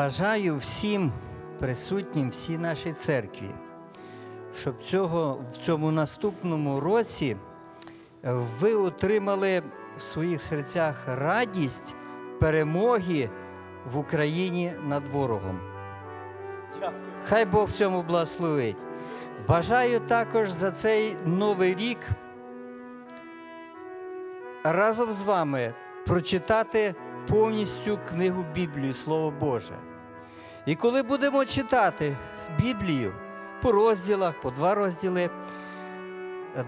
Бажаю всім присутнім всій нашій церкві, щоб цього, в цьому наступному році ви отримали в своїх серцях радість перемоги в Україні над ворогом. Дякую. Хай Бог в цьому благословить. Бажаю також за цей новий рік разом з вами прочитати повністю книгу Біблію, Слово Боже. І коли будемо читати Біблію по розділах, по два розділи,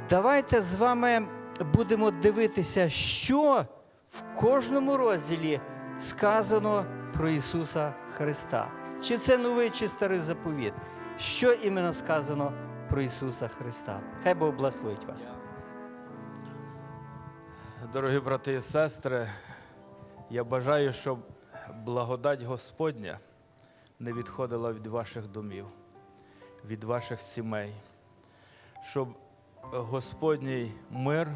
давайте з вами будемо дивитися, що в кожному розділі сказано про Ісуса Христа. Чи це новий, чи старий заповіт? Що іменно сказано про Ісуса Христа? Хай Бог благословить вас. Дорогі брати і сестри, я бажаю, щоб благодать Господня не відходила від ваших домів, від ваших сімей, щоб Господній мир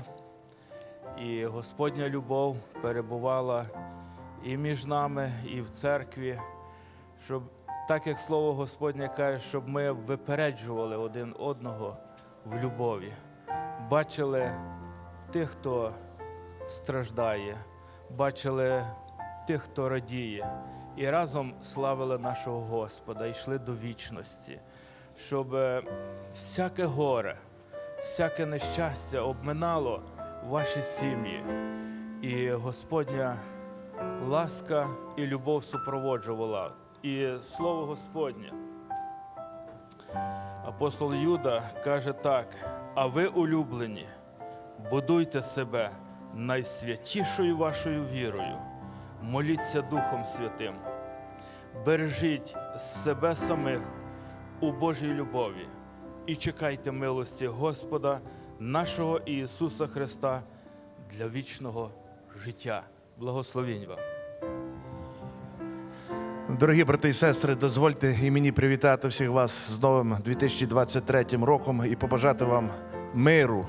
і Господня любов перебувала і між нами, і в церкві, щоб так як слово Господнє каже, щоб ми випереджували один одного в любові, бачили тих, хто страждає, бачили тих, хто радіє, і разом славили нашого Господа, йшли до вічності, щоб е, всяке горе, всяке нещастя обминало ваші сім'ї, і Господня ласка і любов супроводжувала. І слово Господнє. Апостол Юда каже так: а ви улюблені, будуйте себе найсвятішою вашою вірою, моліться Духом Святим, бережіть себе самих у Божій любові і чекайте милості Господа, нашого Ісуса Христа для вічного життя. Благословінь вам! Дорогі брати і сестри, дозвольте і мені привітати всіх вас з новим 2023 роком і побажати вам миру,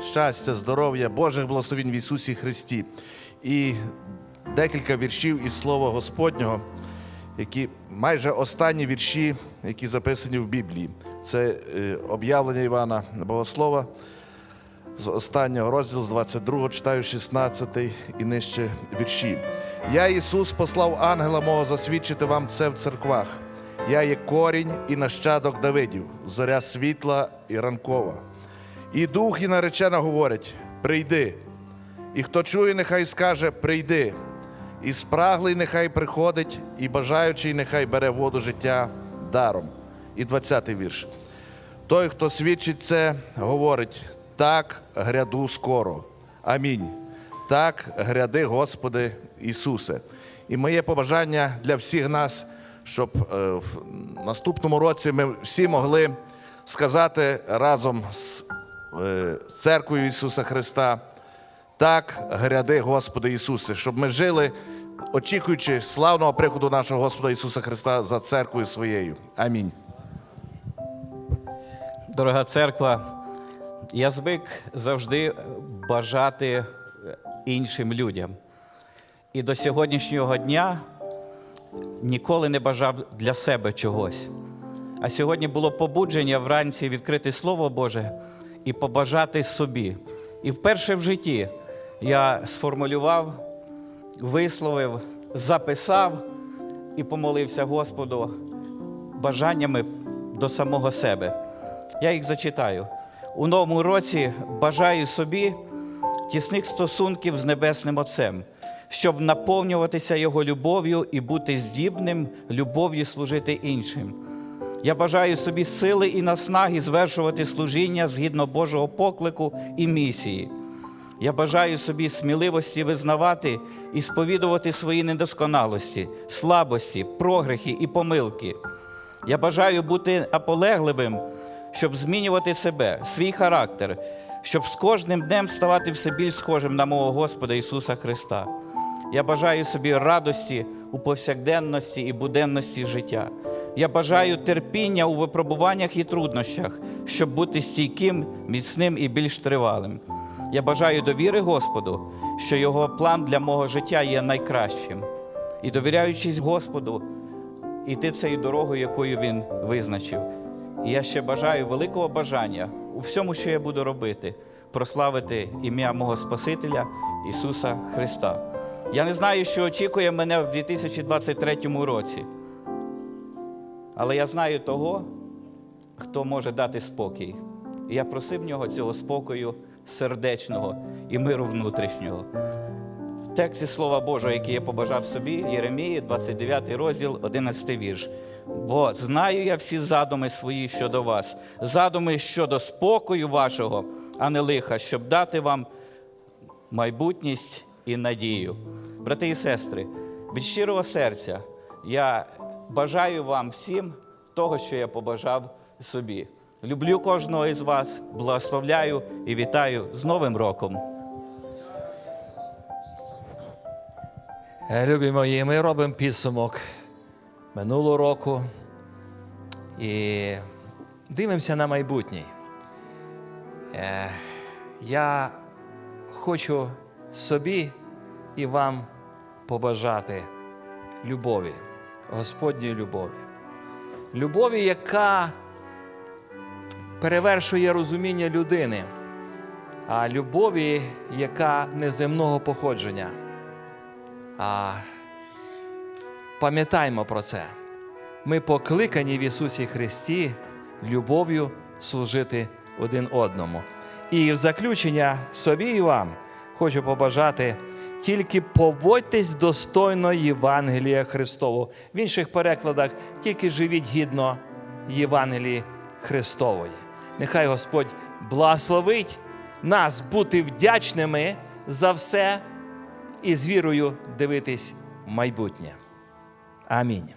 щастя, здоров'я, Божих благословень в Ісусі Христі. І декілька віршів із Слова Господнього, які майже останні вірші, які записані в Біблії. Це е, об'явлення Івана Богослова з останнього розділу, з 22 читаю 16 і нижче вірші. Я, Ісус, послав ангела мого засвідчити вам це в церквах. Я є корінь і нащадок Давидів, зоря світла і ранкова. І дух, і наречена говорять: прийди. І хто чує, нехай скаже прийди. І спраглий нехай приходить, і бажаючий нехай бере воду життя даром. І 20-й вірш. Той, хто свідчить це, говорить: так гряду скоро. Амінь. Так гряди, Господи Ісусе. І моє побажання для всіх нас, щоб е, в наступному році ми всі могли сказати разом з е, церквою Ісуса Христа. Так гряди, Господи Ісусе, щоб ми жили, очікуючи славного приходу нашого Господа Ісуса Христа за церквою своєю. Амінь. Дорога церква, я звик завжди бажати іншим людям. І до сьогоднішнього дня ніколи не бажав для себе чогось. А сьогодні було побудження вранці відкрити Слово Боже і побажати собі. І вперше в житті я сформулював, висловив, записав і помолився Господу бажаннями до самого себе. Я їх зачитаю. У новому році бажаю собі тісних стосунків з Небесним Отцем, щоб наповнюватися Його любов'ю і бути здібним любов'ю служити іншим. Я бажаю собі сили і наснаги звершувати служіння згідно Божого поклику і місії. Я бажаю собі сміливості визнавати і сповідувати свої недосконалості, слабості, прогрехи і помилки. Я бажаю бути наполегливим, щоб змінювати себе, свій характер, щоб з кожним днем ставати все більш схожим на мого Господа Ісуса Христа. Я бажаю собі радості у повсякденності і буденності життя. Я бажаю терпіння у випробуваннях і труднощах, щоб бути стійким, міцним і більш тривалим. Я бажаю довіри Господу, що Його план для мого життя є найкращим. і довіряючись Господу, іти цією дорогою, якою Він визначив. І я ще бажаю великого бажання у всьому, що я буду робити, прославити ім'я мого Спасителя Ісуса Христа. Я не знаю, що очікує мене в 2023 році, але я знаю того, хто може дати спокій. І я просив нього цього спокою сердечного і миру внутрішнього. В тексті Слова Божого, який я побажав собі, Єремії, 29 розділ, 11 вірш. Бо знаю я всі задуми свої щодо вас, задуми щодо спокою вашого, а не лиха, щоб дати вам майбутність і надію. Брати і сестри, від щирого серця я бажаю вам всім того, що я побажав собі. Люблю кожного із вас, благословляю і вітаю з Новим роком. Е, Любі мої, ми робимо підсумок минулого року і дивимося на майбутнє. Е, Я хочу собі і вам побажати любові, Господньої любові. Любові, яка перевершує розуміння людини, а любові, яка неземного походження. А пам'ятаймо про це. Ми покликані в Ісусі Христі любов'ю служити один одному. І в заключення собі і вам хочу побажати тільки поводьтесь достойно Євангелія Христового. В інших перекладах тільки живіть гідно Євангелії Христової. Нехай Господь благословить нас бути вдячними за все і з вірою дивитись в майбутнє. Амінь.